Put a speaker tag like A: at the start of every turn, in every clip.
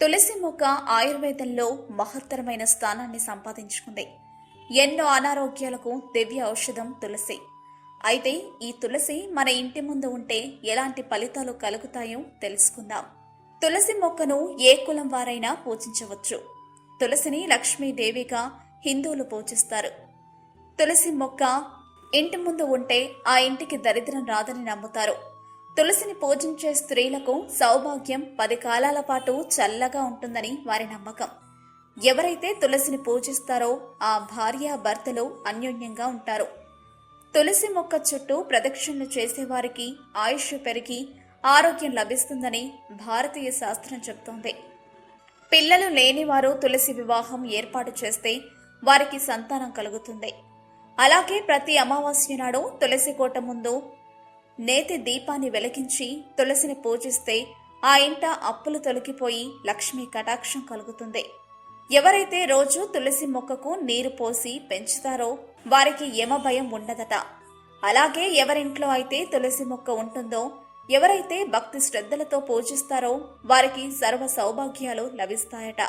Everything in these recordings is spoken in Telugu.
A: తులసి మొక్క ఆయుర్వేదంలో మహత్తరమైన స్థానాన్ని సంపాదించుకుంది. ఎన్నో అనారోగ్యాలకు దివ్య ఔషధం తులసి. అయితే ఈ తులసి మన ఇంటి ముందు ఉంటే ఎలాంటి ఫలితాలు కలుగుతాయో తెలుసుకుందాం. తులసి మొక్కను ఏ కులం వారైనా పూజించవచ్చు. తులసిని లక్ష్మీదేవిగా హిందువులు పూజిస్తారు. తులసి మొక్క ఇంటి ముందు ఉంటే ఆ ఇంటికి దరిద్రం రాదని నమ్ముతారు. తులసిని పూజించే స్త్రీలకు సౌభాగ్యం పది కాలాల పాటు చల్లగా ఉంటుందని వారి నమ్మకం. ఎవరైతే తులసిని పూజిస్తారో ఆ భార్య భర్తలు అన్యోన్యంగా ఉంటారు. తులసి మొక్క చుట్టూ ప్రదక్షిణలు చేసేవారికి ఆయుష్ పెరిగి ఆరోగ్యం లభిస్తుందని భారతీయ శాస్త్రం చెబుతోంది. పిల్లలు లేనివారు తులసి వివాహం ఏర్పాటు చేస్తే వారికి సంతానం కలుగుతుంది. అలాగే ప్రతి అమావాస్య నాడు తులసి కోట ముందు నేతి దీపాన్ని వెలిగించి తులసిని పూజిస్తే ఆ ఇంట అప్పులు తొలగిపోయి లక్ష్మీ కటాక్షం కలుగుతుంది. ఎవరైతే రోజు తులసి మొక్కకు నీరు పోసి పెంచుతారో వారికి యమ భయం ఉండదట. అలాగే ఎవరింట్లో అయితే తులసి మొక్క ఉంటుందో ఎవరైతే భక్తి శ్రద్ధలతో పూజిస్తారో వారికి సర్వ సౌభాగ్యాలు లభిస్తాయట.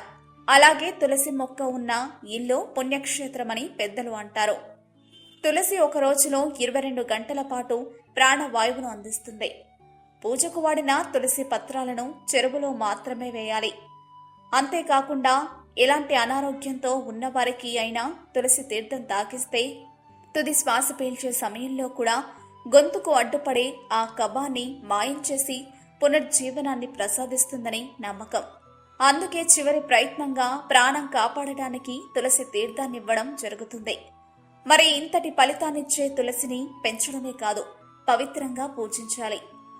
A: అలాగే తులసి మొక్క ఉన్న ఇల్లు పుణ్యక్షేత్రమని పెద్దలు అంటారు. తులసి ఒక రోజులో ఇరవై రెండు గంటల పాటు ప్రాణవాయువును అందిస్తుంది. పూజకు వాడిన తులసి పత్రాలను చెరువులో మాత్రమే వేయాలి. అంతేకాకుండా ఎలాంటి అనారోగ్యంతో ఉన్నవారికి అయినా తులసి తీర్థం తాకిస్తే తుది శ్వాస పీల్చే సమయంలో కూడా గొంతుకు అడ్డుపడే ఆ కబాన్ని మాయం చేసి పునర్జీవనాన్ని ప్రసాదిస్తుందని నమ్మకం. అందుకే చివరి ప్రయత్నంగా ప్రాణం కాపాడడానికి తులసి తీర్థాన్నివ్వడం జరుగుతుంది. మరి ఇంతటి ఫలితాన్నిచ్చే తులసిని పెంచడమే కాదు పవిత్రంగా పూజించాలి.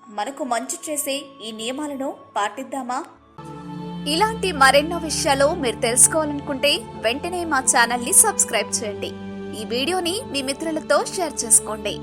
A: మనకు మంచి చేసే ఈ నియమాలను పాటిద్దామా? ఇలాంటి మరెన్నో విషయాలు మీరు తెలుసుకోవాలనుకుంటే వెంటనే మా ఛానల్ని సబ్స్క్రైబ్ చేయండి. ఈ వీడియోని మీ మిత్రులతో షేర్ చేసుకోండి.